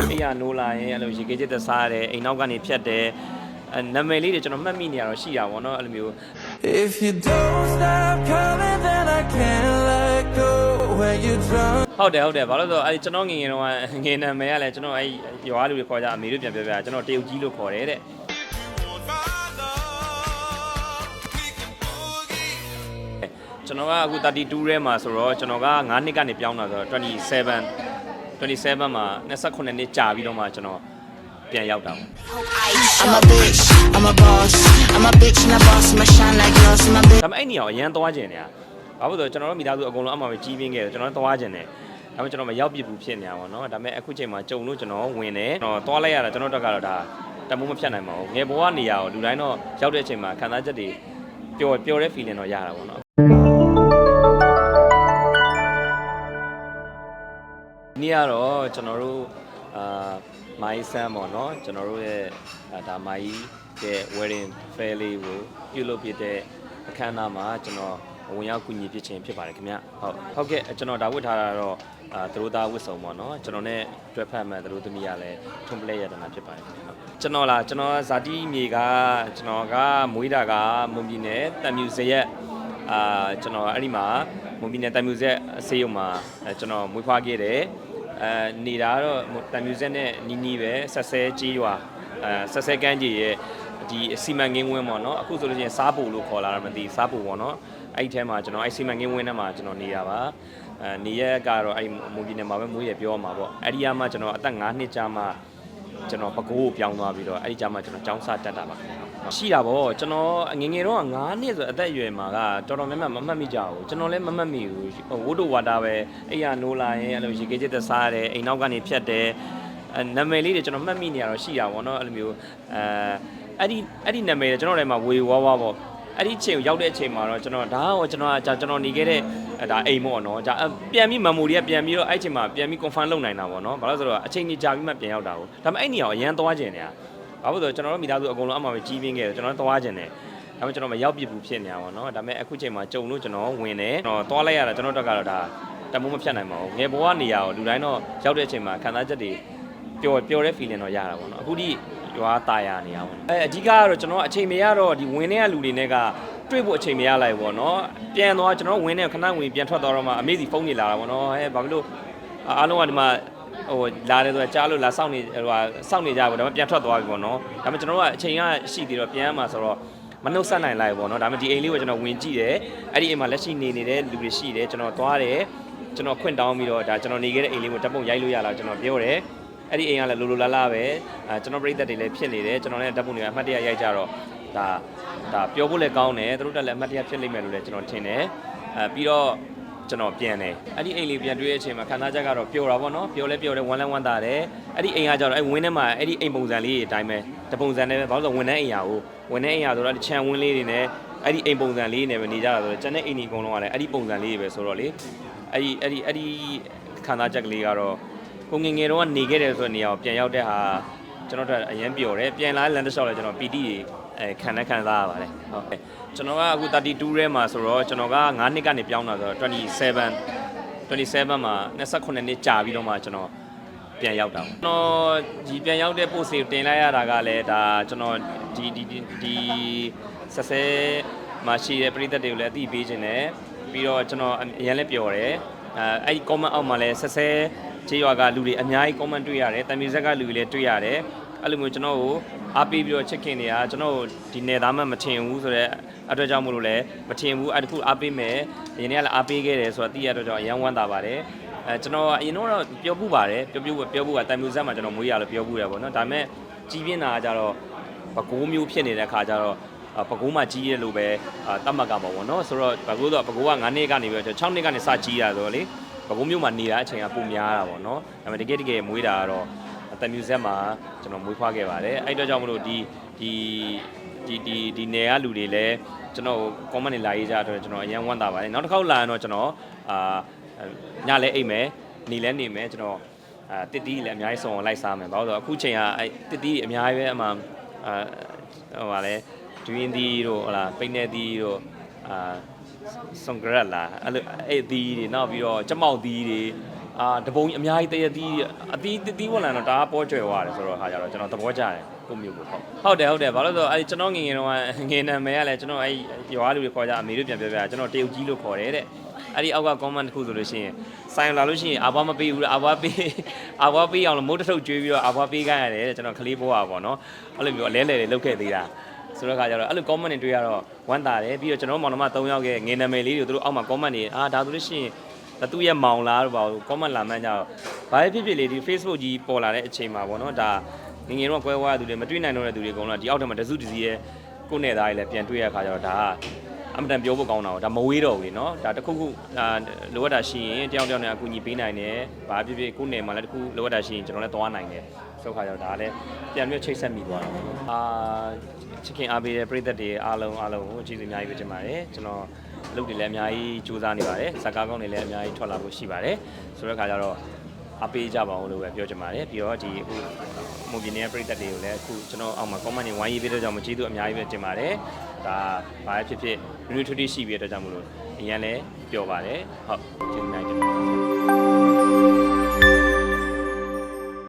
အေးရနိုးလာရင်အဲ့လိုရေကေးချက်သက်စားရတယ်အိမ်နောက်ကနေဖြတ်တယ်အဲနာမည်လေးတွေကျွန်တော်မှတ်မိနေရတော့ရှိတာပေါ့နော်အဲ့လိုမျိုး If you don't stop coming, then I can't let go. When you drunk. ဟုတ်တယ်ဟုတ်တယ်ဘာလို့လဲဆိုတော့အဲ့ကျွန်တော်ငယ်ငယ်တော့ငယ်နာမည်ကလည်းကျွန်တော်အဲ့ရွာလူတွေခေါ်ကြအမေတို့ပြန်ပြောပြကျွန်တော်တရုတ်ကြီးလို့ခေါ်တယ်တဲ့ကျွန်တော်ကအခု32ထဲမှာဆိုတော့ကျွန်တော်က9နှစ်ကနေပြောင်းလာဆိုတော့27 27မှာ28နှစ်ကြာပြီးတော့မှကျွန်တော်ပြန်ရောက်တာပေါ့ I'm a bitch, I'm a boss. I'm a bitch and a boss, I'm a shine like gloss. I'm a bitch. ဒါပေမဲ့အဲ့နေရာကိုအရန်သွားကျင်နေတာဘာလို့လဲဆိုတော့ကျွန်တော်တို့မိသားစုအကုန်လုံးအမှပဲကြီးပြင်းခဲ့တယ်ကျွန်တော်တို့သွားကျင်တယ်ဒါပေမဲ့ကျွန်တော်မရောက်ပြစ်ဘူးဖြစ်နေတာပေါ့နော်ဒါပေမဲ့အခုချိန်မှာကြုံလို့ကျွန်တော်ဝင်တယ်ကျွန်တော်သွားလိုက်ရတာကျွန်တော်တို့ကတော့ဒါတမိုးမဖြတ်နိုင်ပါဘူးငယ်ဘဝနေရာကိုလူတိုင်းတော့ရောက်တဲ့အချိန်မှာခံစားချက်တွေပျော်ပျော်တဲ့ feeling တော့ရတာပေါ့နော် နေ့ကတော့ကျွန်တော်တို့အာမိုင်းဆန်းပေါ့နော်ကျွန်တော်တို့ရဲ့အာဒါမိုင်းရဲ့ wedding fair လေးကိုပြုလုပ်ပြတဲ့အခမ်းအနားမှာကျွန်တော်ဝင်ရောက်ကူညီဖြစ်ခြင်းဖြစ်ပါတယ်ခင်ဗျဟုတ်ဟုတ်ကဲ့ကျွန်တော်ဒါဝတ်ထားတာတော့အာသတို့သားဝတ်စုံပေါ့နော်ကျွန်တော်နဲ့တွဲဖက်မှန်သတို့သမီးကလည်းထွန်ပလက်ရတနာဖြစ်ပါတယ်ခင်ဗျဟုတ်ကျွန်တော်လားကျွန်တော်ဇာတိမြေကကျွန်တော်ကမွေးတာကမွန်ပြည်နယ်တန်မြူစရက်အာကျွန်တော်အဲ့ဒီမှာမွန်ပြည်နယ်တန်မြူစရက်ဆေးရုံမှာအဲကျွန်တော်မွေးဖွားခဲ့တယ် အဲနေတာကတော့တန်မြူဇက်နဲ့နီးနီးပဲဆက်ဆဲကြီးရွာအဲဆက်ဆဲကန်းကြီးရဲ့ဒီစီမံကိန်းဝင်းပေါ့နော်အခုဆိုလို့ချင်းစားပူလို့ခေါ်လာတာမသိစားပူပေါ့နော်အဲ့ဒီထဲမှာကျွန်တော်အဲ့စီမံကိန်းဝင်းထဲမှာကျွန်တော်နေရပါအဲနေရက်ကတော့အဲ့မူပြည်နယ်မှာပဲမွေးရပြောမှာပေါ့အဲ့ဒီကမှကျွန်တော်အသက်9နှစ်ကြာမှကျွန်တော်ပကိုးကိုပြောင်းသွားပြီးတော့အဲ့ဒီကြာမှကျွန်တော်ကျောင်းစားတက်တာပါ ရှိတာပေါ့ကျွန်တော်ငယ်ငယ်တော့9နှစ်ဆိုအသက်အရွယ်မှာကတော်တော်များများမမှတ်မိကြဘူးကျွန်တော်လည်းမမှတ်မိဘူးဝုဒ္ဓဝါတာပဲအဲ့ရနိုးလာရင်အဲ့လိုရေကေးချက်သက်စားရတယ်အိမ်နောက်ကနေဖြတ်တယ်အဲနာမည်လေးတွေကျွန်တော်မှတ်မိနေရတော့ရှိတာပေါ့နော်အဲ့လိုမျိုးအဲအဲ့ဒီအဲ့ဒီနာမည်တွေကျွန်တော်လည်းမှာဝေဝါးဝါပေါ့အဲ့ဒီချိန်ကိုရောက်တဲ့အချိန်မှာတော့ကျွန်တော်ဒါဟောကျွန်တော်ကျွန်တော်နေခဲ့တဲ့ဒါအိမ်ပေါ့နော်ဒါပြန်ပြီး memory ကပြန်ပြီးတော့အဲ့ချိန်မှာပြန်ပြီး confirm လုပ်နိုင်တာပေါ့နော်ဘာလို့ဆိုတော့အချိန်ကြီးကြာပြီးမှပြန်ရောက်တာကိုဒါပေမဲ့အဲ့နေရာကိုအရန်သွားကျင်နေတာ ဘာလို့ဆိုတော့ကျွန်တော်တို့မိသားစုအကုန်လုံးအမှပဲကြီးပြင်းခဲ့တယ်ကျွန်တော်တို့သွားကျင်တယ်ဒါပေမဲ့ကျွန်တော်မရောက်ပြစ်ဘူးဖြစ်နေတာပေါ့နော်ဒါပေမဲ့အခုချိန်မှာကြုံလို့ကျွန်တော်ဝင်တယ်ကျွန်တော်သွားလိုက်ရတာကျွန်တော်တို့ကတော့ဒါတမိုးမဖြတ်နိုင်ပါဘူးငယ်ဘဝနေရာကိုလူတိုင်းတော့ရောက်တဲ့အချိန်မှာခံစားချက်တွေပျော်ပျော်တဲ့ feeling တော့ရတာပေါ့နော်အခုဒီရွာตายရနေရပါဘူးအဲအဓိကကတော့ကျွန်တော်အချိန်မရတော့ဒီဝင်တဲ့လူတွေနဲ့ကတွေ့ဖို့အချိန်မရလိုက်ပေါ့နော်ပြန်သွားကျွန်တော်ဝင်တဲ့ခဏဝင်ပြန်ထွက်သွားတော့မှအမေစီဖုန်းနေလာတာပေါ့နော်ဟဲ့ဘာဖြစ်လို့အားလုံးကဒီမှာ ဟိုလာတယ်ဆိုတာကြားလို့လာစောင့်နေဟိုစောင့်နေကြပါတော့ပြန်ထွက်သွားပြီပေါ့နော်ဒါပေမဲ့ကျွန်တော်ကအချိန်ကရှိသေးတော့ပြန်မှာဆိုတော့မနှုတ်ဆက်နိုင်လိုက်ပေါ့နော်ဒါပေမဲ့ဒီအိမ်လေးကိုကျွန်တော်ဝင်ကြည့်တယ်အဲ့ဒီအိမ်မှာလက်ရှိနေနေတဲ့လူတွေရှိတယ်ကျွန်တော်သွားတယ်ကျွန်တော်ခွင့်တောင်းပြီးတော့ဒါကျွန်တော်နေခဲ့တဲ့အိမ်လေးကိုတပ်ပုံရိုက်လို့ရလားကျွန်တော်ပြောတယ်အဲ့ဒီအိမ်ကလည်းလိုလိုလားလားပဲအဲကျွန်တော်ပြိသက်တွေလည်းဖြစ်နေတယ်ကျွန်တော်လည်းတပ်ပုံတွေအမှတ်တရရိုက်ကြတော့ဒါဒါပြောဖို့လည်းကောင်းတယ်သူတို့တက်လည်းအမှတ်တရဖြစ်လိမ့်မယ်လို့လည်းကျွန်တော်ထင်တယ်အဲပြီးတော့ ကျွန်တော်ပြန်တယ်အဲ့ဒီအိမ်လေးပြန်တွေ့တဲ့အချိန်မှာခန္ဓာချက်ကတော့ပျော်တာပေါ့နော်ပျော်လဲပျော်တယ်ဝမ်းလဲဝမ်းသာတယ်အဲ့ဒီအိမ်ကကြတော့အဲ့ဝင်းထဲမှာအဲ့ဒီအိမ်ပုံစံလေးတွေအတိုင်းပဲတပုံစံနဲ့ပဲဘာလို့လဲဆိုတော့ဝန်ထမ်းအိမ်ရာကိုဝန်ထမ်းအိမ်ရာဆိုတော့ခြံဝင်းလေးတွေနဲ့အဲ့ဒီအိမ်ပုံစံလေးနဲ့ပဲနေကြတာဆိုတော့ကျန်တဲ့အိမ်ဒီအကုန်လုံးကလည်းအဲ့ဒီပုံစံလေးတွေပဲဆိုတော့လေအဲ့ဒီအဲ့ဒီအဲ့ဒီခန္ဓာချက်ကလေးကတော့ကိုငယ်ငယ်တော့ကနေခဲ့တယ်ဆိုတဲ့နေရာကိုပြန်ရောက်တဲ့ဟာကျွန်တော်တို့အရင်ပျော်တယ်ပြန်လာလန်တစ်လျှောက်လဲကျွန်တော်ပီတိ အဲခံနဲ့ခံစားရပါတယ်ဟုတ်ကဲ့ကျွန်တော်ကအခု32ထဲမှာဆိုတော့ကျွန်တော်က9နှစ်ကနေပြောင်းလာဆိုတော့27 27မှာ28နှစ်ကြာပြီးတော့မှကျွန်တော်ပြန်ရောက်တာပေါ့ကျွန်တော်ဒီပြန်ရောက်တဲ့ post ကိုတင်လိုက်ရတာကလည်းဒါကျွန်တော်ဒီဒီဒီဒီဆက်ဆဲမှာရှိတဲ့ပြည်သက်တွေကိုလည်းအသိပေးခြင်းနဲ့ပြီးတော့ကျွန်တော်အရင်လည်းပြောတယ်အဲအဲ့ဒီ comment အောက်မှာလည်းဆက်ဆဲခြေရွာကလူတွေအများကြီး comment တွေ့ရတယ်တမီဇက်ကလူတွေလည်းတွေ့ရတယ်အဲ့လိုမျိုးကျွန်တော်ကို အားပေးပြီးတော့ချစ်ခင်နေတာကျွန်တော်ဒီနယ်သားမှမထင်ဘူးဆိုတော့အတွက်ကြောင့်မလို့လည်းမထင်ဘူးအဲ့တခုအားပေးမယ်ဒီနေ့ကလည်းအားပေးခဲ့တယ်ဆိုတော့သိရတော့ကြောင့်အရန်ဝမ်းသာပါတယ်အဲကျွန်တော်အရင်တော့ပြောပူပါတယ်ပြောပူပြောပူကတန်မြူဇက်မှာကျွန်တော်မွေးရလို့ပြောပူတယ်ပေါ့နော်ဒါပေမဲ့ကြီးပြင်းတာကကြတော့ပကိုးမျိုးဖြစ်နေတဲ့ခါကျတော့ပကိုးမှကြီးရလို့ပဲတတ်မှတ်ကပါပေါ့နော်ဆိုတော့ပကိုးတော့ပကိုးက9နှစ်ကနေပြီးတော့6နှစ်ကနေစကြီးရဆိုတော့လေပကိုးမျိုးမှာနေတာအချိန်ကပုံများတာပေါ့နော်ဒါပေမဲ့တကယ်တကယ်မွေးတာကတော့ တန်မြူဇက်မှာကျွန်တော်မွေးဖွားခဲ့ပါတယ်အဲ့တော့ကြောင့်မလို့ဒီဒီဒီဒီဒီနယ်ကလူတွေလည်းကျွန်တော် comment တွေလာရေးကြတော့ကျွန်တော်အရင်ဝမ်းသာပါတယ်နောက်တစ်ခေါက်လာရင်တော့ကျွန်တော်အာညလဲအိတ်မယ်နေလဲနေမယ်ကျွန်တော်အာတစ်တီးလည်းအများကြီးစုံအောင်လိုက်စားမယ်ဘာလို့လဲဆိုတော့အခုချိန်ကအဲ့တစ်တီးအများကြီးပဲအမှအာဟိုပါလဲဒွင်းသီးတို့ဟလာပိနေသီးတို့အာဆွန်ဂရက်လာအဲ့လိုအဲ့သီးတွေနောက်ပြီးတော့ကြက်မောက်သီးတွေ အာတပုံကြီးအများကြီးတရသီးအသီးသီးဝင်လာတော့ဒါကပေါ်ကျွယ်သွားတယ်ဆိုတော့ခါကြတော့ကျွန်တော်သဘောကျတယ်ကိုမျိုးကိုဟုတ်ဟုတ်တယ်ဟုတ်တယ်ဘာလို့လဲဆိုတော့အဲ့ကျွန်တော်ငယ်ငယ်တော့ငယ်နာမည်ကလည်းကျွန်တော်အဲ့ရွာလူတွေခေါ်ကြအမေတို့ပြန်ပြောပြကျွန်တော်တရုတ်ကြီးလို့ခေါ်တယ်တဲ့အဲ့ဒီအောက်က comment တစ်ခုဆိုလို့ရှိရင်ဆိုင်လာလို့ရှိရင်အာဘွားမပေးဘူးလားအာဘွားပေးအာဘွားပေးအောင်လို့မိုးတစ်ထုပ်ကျွေးပြီးတော့အာဘွားပေးခိုင်းရတယ်တဲ့ကျွန်တော်ကလေးဘွားပေါ့နော်အဲ့လိုမျိုးအလဲလဲတွေလုတ်ခဲ့သေးတာဆိုတော့ခါကျတော့အဲ့လို comment တွေတွေ့ရတော့ဝမ်းသာတယ်ပြီးတော့ကျွန်တော်တို့မောင်နှမ3ယောက်ရဲ့ငယ်နာမည်လေးတွေသူတို့အောက်မှာ comment တွေအာဒါဆိုလို့ရှိရင်ဒါ သူ့ရဲ့မောင်လားတော့ပါဘူး comment လာမှန်းကြတော့ဘာဖြစ်ဖြစ်လေးဒီ Facebook ကြီးပေါ်လာတဲ့အချိန်မှာပေါ့နော်ဒါငယ်ငယ်တော့ကွဲဝါးရသူတွေမတွေ့နိုင်တော့တဲ့သူတွေအကုန်လုံးဒီအောက်ထက်မှာတစုတစည်းရဲ့ကိုယ့်နယ်သားတွေလည်းပြန်တွေ့ရခါကျတော့ဒါက အမတန်ပြောဖို့ကောင်းတာပေါ့ဒါမဝေးတော့ဘူးလေနော်ဒါတစ်ခုခုဒါလိုအပ်တာရှိရင်တယောက်တယောက်နဲ့အကူအညီပေးနိုင်တယ်ဘာဖြစ်ဖြစ်ကိုယ့်နယ်မှာလည်းတစ်ခုလိုအပ်တာရှိရင်ကျွန်တော်လည်းသွားနိုင်တယ်ဆိုတော့ခါကျတော့ဒါကလည်းပြန်ပြီးချိတ်ဆက်မိသွားတော့အာချစ်ခင်အားပေးတဲ့ပရိသတ်တွေအားလုံးအားလုံးကိုအကျေးဇူးအများကြီးပဲတင်ပါတယ်ကျွန်တော်အလုပ်တွေလည်းအများကြီးစူးစမ်းနေပါတယ်ဇာတ်ကားကောင်းတွေလည်းအများကြီးထွက်လာဖို့ရှိပါတယ်ဆိုတဲ့အခါကျတော့ အားပေးကြပါအောင်လို့ပဲပြောချင်ပါတယ်ပြီးတော့ဒီအခုမွန်ပြည်နယ်ပရိသတ်တွေကိုလည်းအခုကျွန်တော်အောက်မှာ comment တွေဝိုင်းရေးပေးတဲ့ကြောင့်မကျေးဇူးအများကြီးပဲတင်ပါတယ်ဒါဘာဖြစ်ဖြစ်လူလူထွေးထွေးရှိပြီးတဲ့အတွက်ကြောင့်မလို့အရင်လည်းပြောပါတယ်ဟုတ်ကျေးဇူးအများကြီးတင်ပါတယ်